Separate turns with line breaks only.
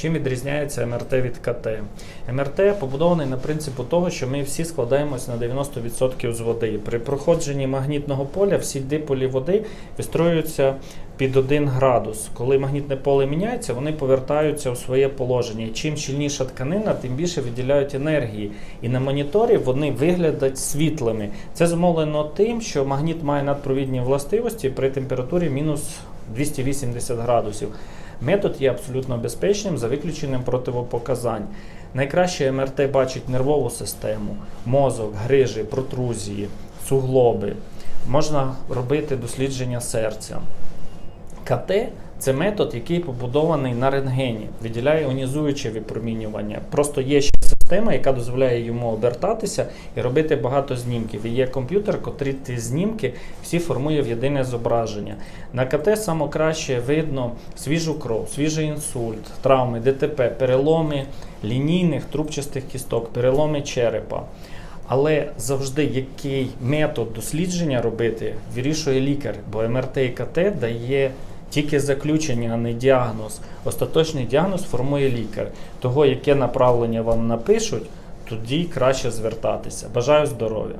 Чим відрізняється МРТ від КТ? МРТ побудований на принципу того, що ми всі складаємось на 90% з води. При проходженні магнітного поля всі диполі води вистроюються під 1 градус. Коли магнітне поле міняється, вони повертаються у своє положення. Чим щільніша тканина, тим більше виділяють енергії. І на моніторі вони виглядають світлими. Це зумовлено тим, що магніт має надпровідні властивості при температурі мінус 280 градусів. Метод є абсолютно безпечним за виключенням противопоказань. Найкраще МРТ бачить нервову систему, мозок, грижі, протрузії, суглоби. Можна робити дослідження серця. КТ це метод, який побудований на рентгені, виділяє іонізуюче випромінювання. Просто є ще система, яка дозволяє йому обертатися і робити багато знімків. І є комп'ютер, котрий ті знімки всі формує в єдине зображення. На КТ саме видно свіжу кров, свіжий інсульт, травми, ДТП, переломи лінійних трубчастих кісток, переломи черепа. Але завжди який метод дослідження робити, вирішує лікар, бо МРТ і КТ дає тільки заключення, а не діагноз. Остаточний діагноз формує лікар. Того, яке направлення вам напишуть, тоді краще звертатися. Бажаю здоров'я!